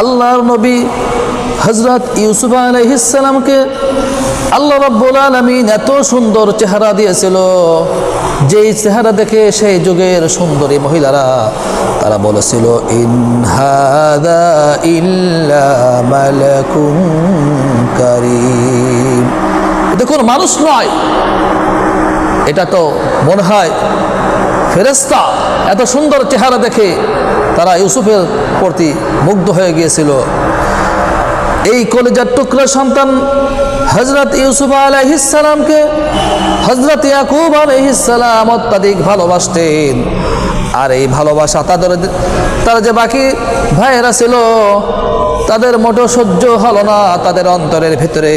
আল্লাহর নবী হজরত ইউসুফ আলহিসামকে আল্লাহ রব্বুল আলমিন এত সুন্দর চেহারা দিয়েছিল, যেই চেহারা দেখে সেই যুগের সুন্দরী মহিলারা, তারা বলেছিল ইল্লা এটা মানুষ নয়। এটা তো মনে হয় ফেরেস্তা এত সুন্দর চেহারা দেখে তারা ইউসুফের প্রতি মুগ্ধ হয়ে গিয়েছিল। এই কলেজার টুকরা সন্তান হজরত ইউসুফ আলহিসামকে হজরত ইয়াকুব আলহিসাম অত্যাধিক ভালোবাসতেন। আর এই ভালোবাসা তাদের তারা যে বাকি ভাইয়েরা ছিল, তাদের মোটো সহ্য হলো না তাদের অন্তরের ভিতরে।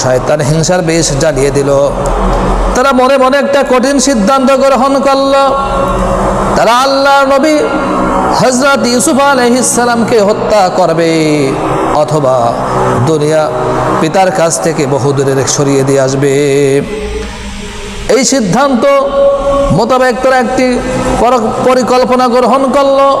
শয়তান হিংসার বেশ জ্বালিয়ে দিল। তারা মনে মনে একটা কঠিন সিদ্ধান্ত গ্রহণ করল। তারা আল্লাহ নবী হজরত ইউসুফ আলহিসামকে হত্যা করবে অথবা দুনিয়া পিতার কাছ থেকে বহু দূরে সরিয়ে দিয়ে আসবে। এই সিদ্ধান্ত মোতাবেক তারা একটি পর- পরিকল্পনা গ্রহণ করল।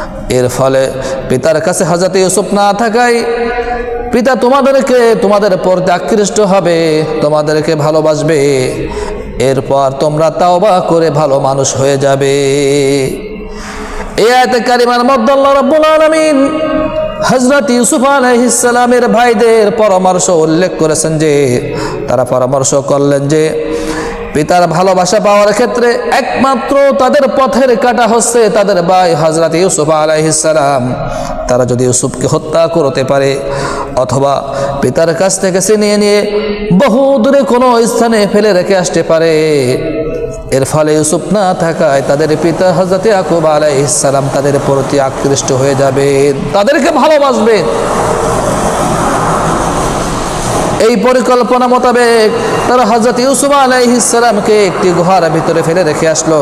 এর ফলে পিতার কাছে হাজাতে ইউসুফ না থাকায় পিতা তোমাদেরকে, তোমাদের প্রতি আকৃষ্ট হবে, তোমাদেরকে ভালোবাসবে। এরপর তোমরা তাওবা করে ভালো মানুষ হয়ে যাবে। এই আয়তে কারিমার আল্লাহ রাব্বুল আলামিন হজরত ইউসুফ আলাইহিসসালামের ভাইদের পরামর্শ উল্লেখ করেছেন যে, তারা পরামর্শ করলেন যে পিতার ভালোবাসা পাওয়ার ক্ষেত্রে একমাত্র তাদের পথের কাটা হচ্ছে তাদের ভাই হজরত ইউসুফ আলাইহিসসালাম তারা যদি ইউসুফকে হত্যা করতে পারে অথবা পিতার কাছ থেকে ছিনিয়ে নিয়ে বহু দূরে কোনো স্থানে ফেলে রেখে আসতে পারে, এর ফলে ইউসুফ না থাকায় তাদের পিতা হজরত আকুব আলাইসালাম তাদের প্রতি আকৃষ্ট হয়ে যাবেন তাদেরকে ভালোবাসবেন এই পরিকল্পনা মোতাবেক তারা হজরত ইউসুফ আলাইহিসালামকে একটি গুহার ভিতরে ফেলে রেখে আসলো।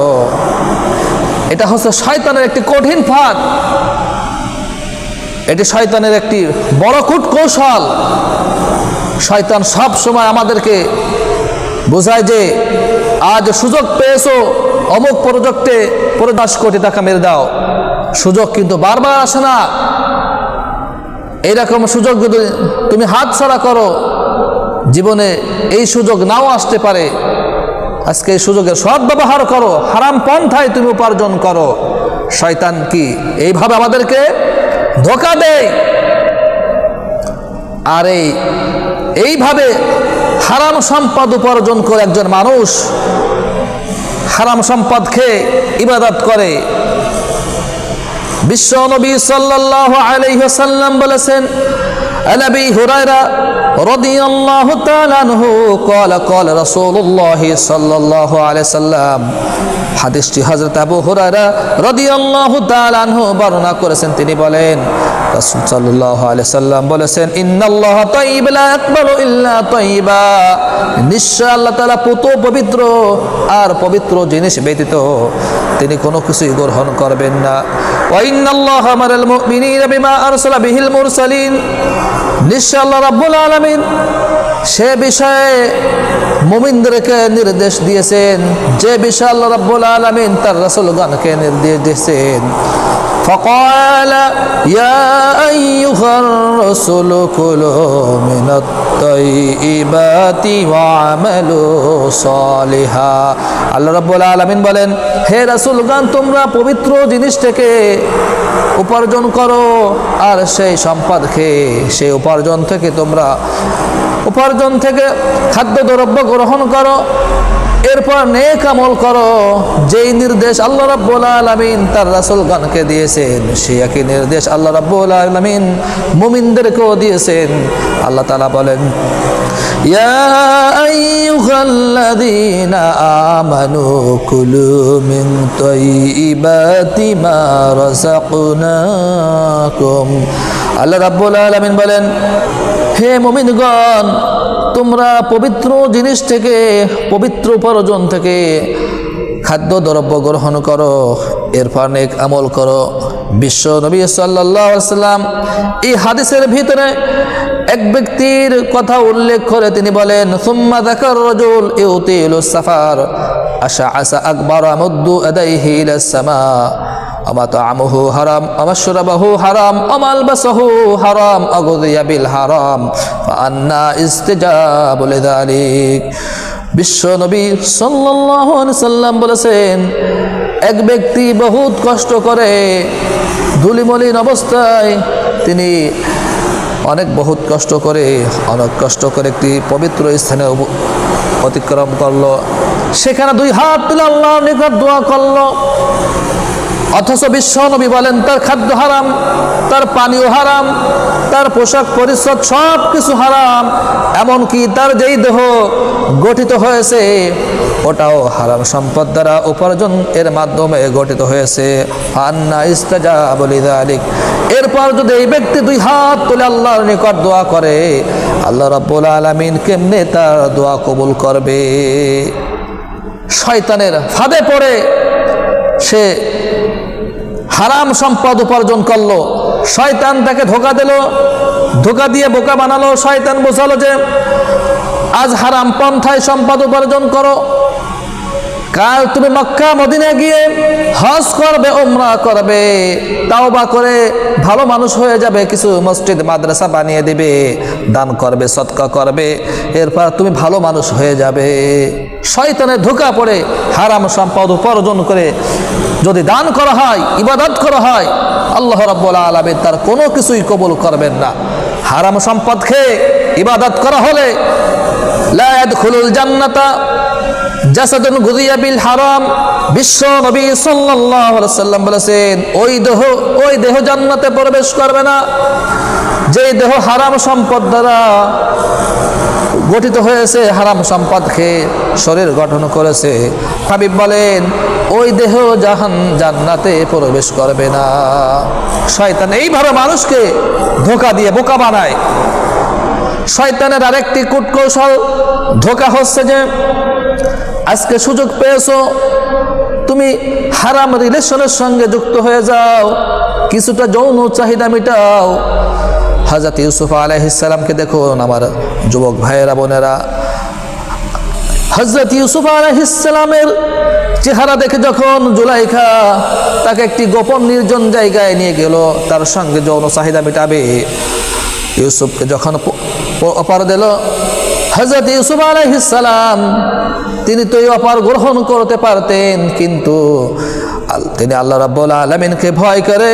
এটা হচ্ছে শয়তানের একটি কঠিন ফাঁদ। এটি শয়তানের একটি বড় কূট কৌশল। শয়তান সব সময় আমাদেরকে বোঝায় যে, আজ সুযোগ পেয়েছ, অমুক প্রজেক্টে পঞ্চাশ কোটি টাকা মেরে দাও। সুযোগ কিন্তু বারবার আসে না। এইরকম সুযোগ যদি তুমি হাত ছাড়া করো জীবনে এই সুযোগ নাও আসতে পারে। আজকে এই সুযোগের সদ্ব্যবহার করো, হারাম পন্থায় তুমি উপার্জন করো। শয়তান কি এইভাবে আমাদেরকে ধোকা দেয়? আর এই, এইভাবে হারাম সম্পদ উপার্জন করে একজন মানুষ হারাম সম্পদ খেয়ে ইবাদত করে। বিশ্ব নবী সাল্লাহ আলহ্লাম বলেছেন رضي الله تعالى عنه قال قال رسول الله صلى الله عليه وسلم হাদিসটি হযরত আবু হুরায়রা রাদিয়াল্লাহু তাআলা আনহু বর্ণনা করেছেন তিনি বলেন রাসূল সাল্লাল্লাহু আলাইহি সাল্লাম বলেছেন ইন্নাল্লাহা তাইয়্যিব লা ইয়াকবালু ইল্লা তাইয়্যিবা নিশ্চয় আল্লাহ তাআলা পুত পবিত্র আর পবিত্র জিনিস ব্যতীত তিনি কোনো কিছুই গ্রহণ করবেন না ওয়া ইন্নাল্লাহা মারাল মুমিনিনা বিমা আরসালা বিহিল মুরসালিন নিশ্চয় আল্লাহ রাব্বুল আলমিন সে বিষয়ে মোমিন্দ্রকে নির্দেশ দিয়েছেন। যে বিষয়ে আল্লাহ রাব্বুল আলমিন তার রসুলগণকে নির্দেশ দিয়েছেন। فقال يا أيها الرسل كلوا من الطيبات واعملوا صالحا আল্লাহ রাব্বুল আলামিন বলেন হে রাসূলগণ তোমরা পবিত্র জিনিস থেকে উপার্জন করো আর সেই সম্পদ খেয়ে সেই উপার্জন থেকে তোমরা উপার্জন থেকে খাদ্য দ্রব্য গ্রহণ করো এরপর নেক আমল করো। যেই নির্দেশ আল্লাহ রাব্বুল আলামিন তার রাসূলগণকে দিয়েছেন, সেই একই নির্দেশ আল্লাহ রাব্বুল আলামিন মুমিনদেরকেও দিয়েছেন। আল্লাহ তাআলা বলেন, ইয়া আইয়ুহাল্লাযীনা আমানু কুলু মিন তাইয়িবাতি মা রাযাকনাকুম। আল্লাহ রাব্বুল আলামিন বলেন হে মুমিনগণ, তোমরা পবিত্র জিনিস থেকে, পবিত্র উপার্জন থেকে খাদ্য দ্রব্য গ্রহণ করো এরপর নেক আমল করো। বিশ্ব নবী সাল্লাম এই হাদিসের ভিতরে এক ব্যক্তির কথা উল্লেখ করে তিনি বলেন, সুম্মা যাকার রাজুল ইউতিলু সাফার, আশা আসা আকবার আমুদ্দু আদাইহি ইলাস সামা। আমা তো আমহু হারাম আমার সুরাবাহু হারাম আমাল বাসহু হারাম অগদিয়া বিল হারাম আন্না ইস্তেজা বলে দালিক বিশ্ব নবী সাল্লাহ সাল্লাম বলেছেন, এক ব্যক্তি বহুত কষ্ট করে ধুলিমলিন অবস্থায় তিনি অনেক বহুত কষ্ট করে, অনেক কষ্ট করে একটি পবিত্র স্থানে অতিক্রম করল। সেখানে দুই হাত তুলে আল্লাহর নিকট দোয়া করল। অথচ বিশ্ব নবী বলেন, তার খাদ্য হারাম, তার পানীয় হারাম, তার পোশাক পরিচ্ছদ সব কিছু হারাম, এমনকি তার যেই দেহ গঠিত হয়েছে, ওটাও হারাম সম্পদ দ্বারা উপার্জন এর মাধ্যমে গঠিত হয়েছে। আন্না ইস্তাজা বলি দালিক। এরপর যদি এই ব্যক্তি দুই হাত তুলে আল্লাহর নিকট দোয়া করে, আল্লাহ রাব্বুল আলামিন কেমনে তার দোয়া কবুল করবে? শয়তানের ফাঁদে পড়ে সে হারাম সম্পদ উপার্জন করল। শয়তান তাকে ধোকা দিল, ধোকা দিয়ে বোকা বানালো। শয়তান বোঝালো যে, আজ হারাম পন্থায় সম্পদ উপার্জন করো। কাল তুমি মক্কা মদিনা গিয়ে হজ করবে ওমরা করবে। তাও বা করে ভালো মানুষ হয়ে যাবে, কিছু মসজিদ, মাদ্রাসা বানিয়ে দিবে, দান করবে সৎকা করবে। এরপর তুমি ভালো মানুষ হয়ে যাবে। শয়তানে ধোকা পড়ে হারাম সম্পদ উপার্জন করে যদি দান করা হয়, ইবাদত করা হয়, আল্লাহ রাব্বুল আলামিন তার কোনো কিছুই কবুল করবেন না। হারাম সম্পদ খেয়ে ইবাদত করা হলে, লা ইয়াদখুলুল জান্নাতা জাসাদুন গুদিয়া বিল হারাম। বিশ্ব নবী সাল্লাল্লাহু আলাইহি সাল্লাম বলেছেন, ওই দেহ ওই দেহ জান্নাতে প্রবেশ করবে না। যে দেহ হারাম সম্পদ দ্বারা গঠিত হয়েছে, হারাম সম্পদ খেয়ে শরীর গঠন করেছে। হাবিব বলেন ওই দেহ জাহান জান্নাতে প্রবেশ করবে না। শয়তান এইভাবে মানুষকে ধোকা দিয়ে বোকা বানায়। শয়তানের আরেকটি কূটকৌশল ধোকা হচ্ছে যে, আজকে সুযোগ পেয়েছ, তুমি হারাম রিলেশনের সঙ্গে যুক্ত হয়ে যাও, কিছুটা যৌন চাহিদা মিটাও। হাজরত ইউসুফ আলাইহিসসালামকে দেখুন আমার যুবক ভাইয়েরা, বোনেরা। হজরত ইউসুফ আলাইহিসসালামের চেহারা দেখে যখন জুলাইখা তাকে একটি গোপন নির্জন জায়গায় নিয়ে গেল, তার সঙ্গে যৌন চাহিদা মেটাবে। ইউসুফকে যখন অপার দিল হজরত ইউসুফ আলাইহিসসালাম তিনি তো এই অপার গ্রহণ করতে পারতেন, কিন্তু তিনি আল্লাহ রাব্বুল আলামিনকে ভয় করে,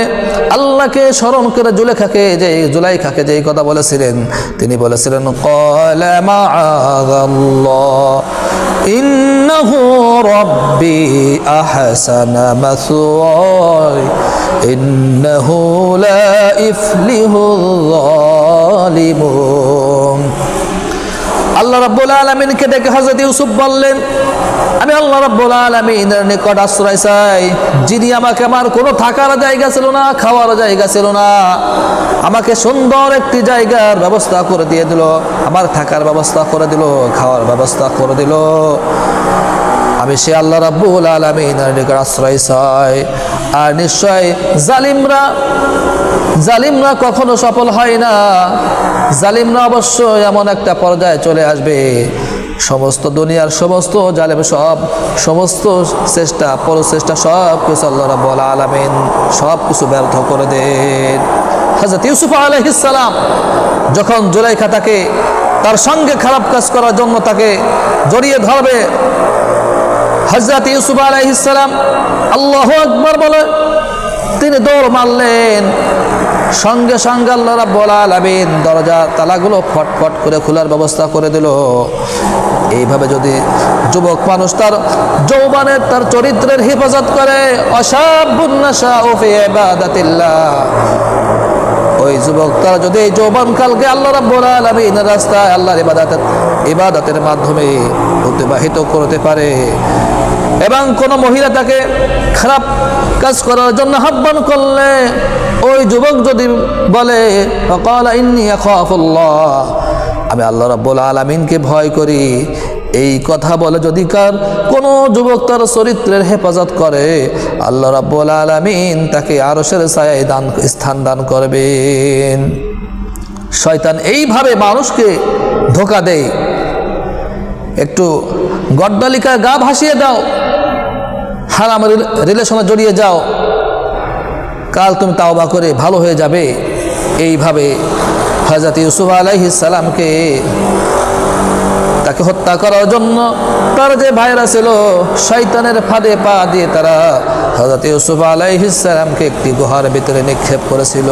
আল্লাহকে স্মরণ করে জুলেখাকে যে জুলাই জুলাইখাকে যে কথা বলেছিলেন, তিনি বলেছিলেন ক্বালা إنه ربي أحسن مثواي. إنه لا إفله الظالمون. আল্লাহ রাব্বুল আলামিনকে ডেকে হযরত ইউসুফ বললেন, আমি আল্লাহ রাব্বুল আলামিনের নিকট আশ্রয় চাই। যিনি আমাকে আমার কোনো থাকার জায়গা ছিল না, খাওয়ার জায়গা ছিল না, আমাকে সুন্দর একটি জায়গার ব্যবস্থা করে দিয়ে দিল, আমার থাকার ব্যবস্থা করে দিল, খাওয়ার ব্যবস্থা করে দিল। আমি সে আল্লাহ রাব্বুল আলামিনের নিকট আশ্রয় চাই। আর নিশ্চয় জালিমরা জালিমরা কখনো সফল হয় না। জালিমরা অবশ্যই এমন একটা পর্যায়ে চলে আসবে। সমস্ত দুনিয়ার সমস্ত জালেম সব, সমস্ত চেষ্টা, প্রচেষ্টা সব কিছু আল্লাহ রাব্বুল আলামিন সব কিছু ব্যর্থ করে দেন। হযরত ইউসুফ সালাম যখন জুলাইখা তাকে তার সঙ্গে খারাপ কাজ করার জন্য তাকে জড়িয়ে ধরবে হজরত ইউসুফ আলাইহিসসালাম আল্লাহ আকবর বলে, তিনি দৌড় মারলেন। সঙ্গে সঙ্গে আল্লাহ রাব্বুল আলামিন দরজা তালাগুলো ফটফট করে খোলার ব্যবস্থা করে দিল। এইভাবে যদি যুবক মানুষ তার যৌবনের, তার চরিত্রের হেফাজত করে ওই যুবক তারা যদি এই যৌবন কালকে আল্লাহ রাব্বুল আলামিনের রাস্তায় আল্লাহর ইবাদতের ইবাদতের মাধ্যমে অতিবাহিত করতে পারে এবং কোন মহিলা তাকে খারাপ কাজ করার জন্য আহ্বান করলে, ওই যুবক যদি বলে আমি আল্লাহ রাব্বুল আলামিনকে ভয় করি। এই কথা বলে যদি কার কোনো যুবক তার চরিত্রের হেফাজত করে, আল্লাহ রাব্বুল আলামিন তাকে আরশের ছায়ায় দান, স্থান দান করবেন। শয়তান এইভাবে মানুষকে ধোকা দেয়। একটু গড্ডালিকায় গা ভাসিয়ে দাও। হারাম রিলেশনে জড়িয়ে যাও। কাল তুমি তাওবা করে ভালো হয়ে যাবে। এইভাবে হজরত ইউসুফ সালামকে তাকে হত্যা করার জন্য তার যে ভাইরা ছিল, শয়তানের ফাঁদে পা দিয়ে তারা হজরত ইউসুফ আলাইহিস সালামকে একটি গুহার ভিতরে নিক্ষেপ করেছিল।